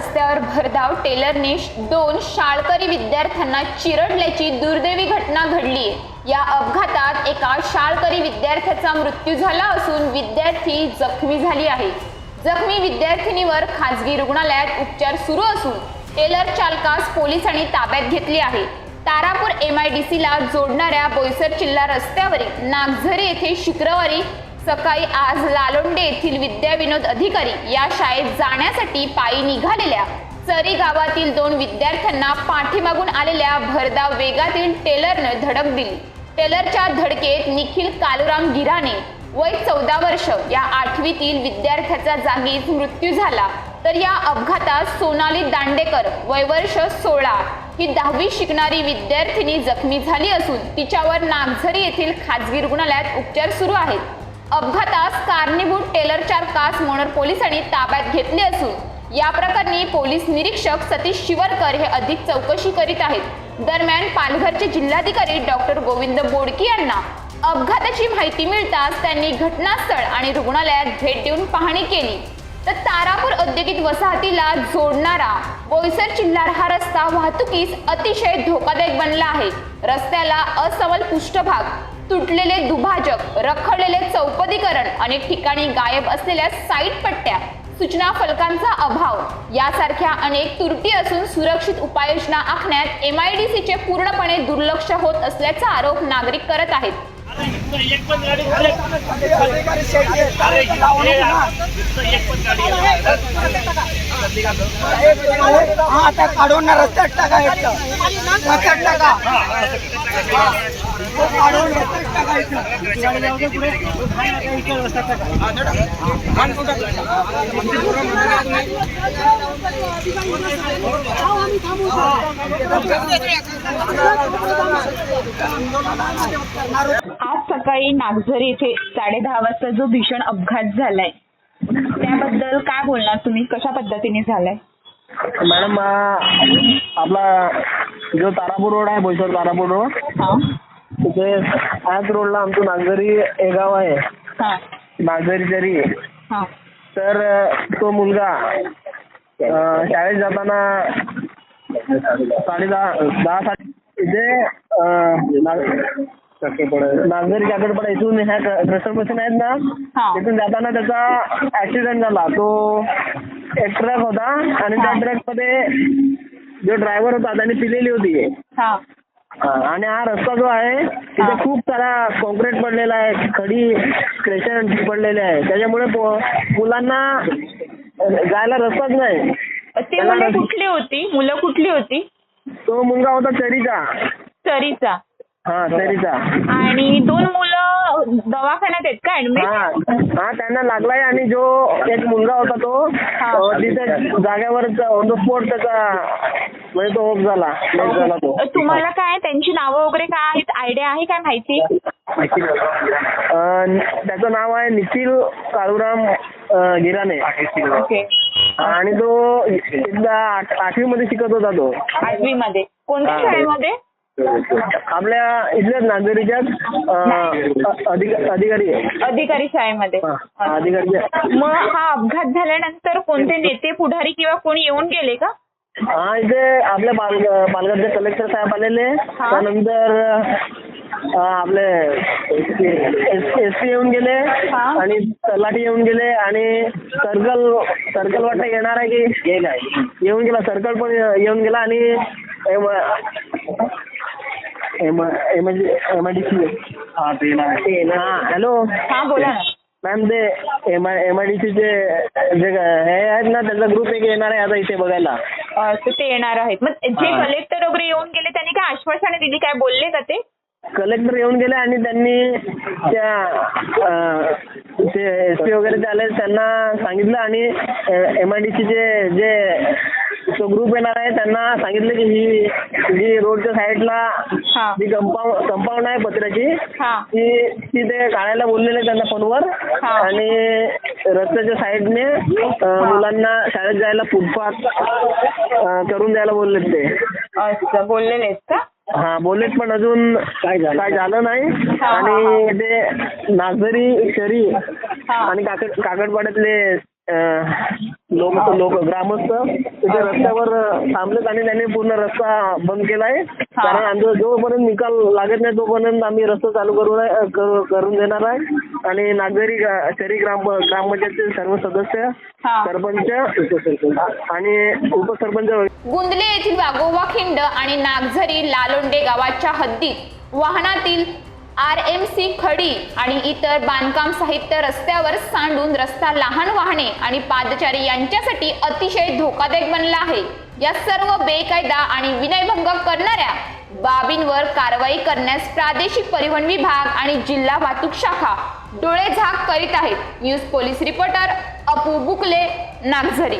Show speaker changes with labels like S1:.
S1: रस्त्यावर भरधाव टेलरने दोन शाळकरी विद्यार्थ्यांना चिरडल्याची दुर्दैवी घटना घडली. या अपघातात एका शाळकरी विद्यार्थ्याचा मृत्यू झाला असून विद्यार्थी जखमी झाली आहे. जखमी विद्यार्थिनीवर खाजगी रुग्णालयात उपचार सुरू असून टेलर चालकास पोलिसांनी ताब्यात घेतले आहे. तारापूर एम आय डी सीला जोडणाऱ्या बोईसर चिल्ला रस्त्यावरील नागझरी येथे शुक्रवारी सकाळी आज लालोंडे येथील विद्याविनोद अधिकारी या शाळेत जाण्यासाठी पायी निघालेल्या चरी गावातील दोन विद्यार्थ्यांना पाठीमागून आलेल्या भरधाव वेगातील टेलरनं धडक दिली. टेलरच्या धडकेत निखिल कालुराम गिराणे वय चौदा वर्ष या आठवीतील विद्यार्थ्याचा जागीच मृत्यू झाला. तर या अपघातात सोनाली दांडेकर वय वर्ष सोळा. ही दहावी शिकणारी विद्यार्थिनी जखमी झाली असून तिच्यावर नागझरी येथील खाजगी रुग्णालयात उपचार सुरू आहेत. अपघातास कारणीभूत टेलर चालकास मोनर पोलिसांनी ताब्यात घेतले असून या प्रकरणी पोलीस निरीक्षक सतीश शिवरकर हे अधिक चौकशी करीत आहेत. दरम्यान पालघरचे जिल्हाधिकारी डॉक्टर गोविंद बोडकी यांना अपघाताची माहिती मिळताच त्यांनी घटनास्थळ आणि रुग्णालयात भेट देऊन पाहणी केली. तर तारापूर औद्योगिक वसाहतीला जोडणारा बोईसर चिल्लार हा रस्ता वाहतुकीस अतिशय धोकादायक बनला आहे. रस्त्याला असमल पृष्ठभाग तुटलेले दुभाजक रखडलेले चौपदीकरण अनेक ठिकाणी गायब असलेल्या साईड पट्ट्या सूचना फलकांचा अभाव यासारख्या अनेक त्रुटी असून सुरक्षित उपाययोजना आखण्यात एम आय डी सीचे पूर्णपणे दुर्लक्ष होत असल्याचा आरोप नागरिक करत आहेत.
S2: काढून रस्त्यात टाकायचं रस्त्यात टाका.
S3: आज सकाळी नागझरी इथे साडेदहा वाजता जो भीषण अपघात झालाय त्याबद्दल काय बोलणार तुम्ही? कशा पद्धतीने झालाय?
S4: मॅडम आपला जो तारापूर रोड आहे बोईसर तारापूर रोड तिथे ह्याच रोडला आमचं नागझरी हे गाव आहे. नागझरी जरी. तर तो मुलगा शाळेत जाताना साडेदहा दहा साडे इथे अं, नाग- नागझरी काकडपडा इथून ह्या क्रिस्टल मशीन आहेत ना. तिथून जाताना त्याचा ऍक्सिडेंट झाला. तो एक ट्रक होता आणि त्या. ट्रकमध्ये जो ड्रायव्हर होता त्याने पिलेली होती. आणि हा रस्ता जो आहे तिथे. खूप सारा कॉन्क्रीट पडलेला आहे खडी क्रेशन पडलेले आहे. त्याच्यामुळे मुलांना जायला रस्ताच नाही.
S3: ते मुलं कुठली होती? मुलं कुठली होती?
S4: तो मुलगा होता चरीचा.
S3: सरीचा
S4: हा चरीचा.
S3: आणि दोन मुलं दवाखान्यात आहेत का ऍडमिट
S4: हा त्यांना लागलाय आणि जो एक मुलगा होता तो तिथे जागेवरच ऑन द स्पॉट त्याचा म्हणजे तो ऑफ झाला death झाला तो.
S3: तुम्हाला काय त्यांची नावं वगैरे काय आहेत? आयडिया आहे काय माहिती?
S4: अं, त्याचं नाव आहे निखिल काळूराम अं, गिराणे.
S3: ओके.
S4: आणि तो एकदा आठवी मध्ये शिकत होता तो.
S3: आठवी मध्ये कोणत्या
S4: हा.
S3: शाळेमध्ये?
S4: आपल्या इथल्याच अं, अधिक- अधिकारी आहे.
S3: अधिकारी शाळेमध्ये.
S4: हा, अधिकारी आहे.
S3: मग हा अपघात झाल्यानंतर कोणते नेते पुढारी किंवा कोणी येऊन गेले का?
S4: हा इथे आपल्या पाल पालघरचे कलेक्टर साहेब आलेले. त्यानंतर आपले एस पी येऊन गेले. आणि तलाठी येऊन गेले. आणि सर्कल सर्कल वाटतं येणार आहे की? येऊन गेला. सर्कल पण येऊन गेला आणि हा हॅलो?
S3: हा बोला
S4: मॅम ते M I M I D सीचे जे हे आहेत ना त्याचा ग्रुप एक येणार आहे आता इथे बघायला.
S3: अं, तर ते येणार आहेत मग जे. कलेक्टर वगैरे येऊन गेले त्यांनी काय आश्वासने दिली काय बोलले का ते
S4: कलेक्टर येऊन गेले आणि त्यांनी त्या ते एस पी वगैरे आले त्यांना सांगितलं आणि एम आय डी सीचे जे तो ग्रुप येणार आहे. त्यांना सांगितलं की ही जी रोडच्या साईडला
S3: हा.
S4: जी कंपाऊंड कंपाऊंड आहे पत्र्याची
S3: हा.
S4: ती ती ते काढायला बोललेले त्यांना फोनवर.
S3: हा.
S4: आणि रस्त्याच्या साईडने मुलांना शाळेत जायला फुटपाथ करून द्यायला बोलले ते.
S3: असं बोललेले का?
S4: हा बोललेत पण अजून काय झालं? काय झालं नाही. आणि ते नागझरी शरी
S3: हा.
S4: आणि काकड काकडपाड्यातले लोक लोक ग्रामस्थ तिथे रस्त्यावर थांबलेत आणि त्यांनी पूर्ण रस्ता बंद केलाय. कारण आमचा जोपर्यंत निकाल लागत नाही तोपर्यंत आम्ही रस्ता चालू करू करून देणार आहे. आणि नागरी शहरी ग्राम ग्रामपंचायतचे सर्व सदस्य. सरपंच आणि उपसरपंच
S1: गुंदले येथील वाघोबा खिंड आणि नागझरी लालोंडे गावाच्या हद्दीत वाहनातील आर एम सी खडी आणि इतर बांधकाम साहित्य रस्त्यावर सांडून रस्ता लहान वाहने आणि पादचारी यांच्यासाठी अतिशय धोकादायक बनला आहे. या सर्व बेकायदा आणि विनयभंग करणाऱ्या बाबींवर कारवाई करण्यास प्रादेशिक परिवहन विभाग आणि जिल्हा वाहतूक शाखा डोळे झाक करीत आहेत. News police reporter Apu Bukle Nagzari.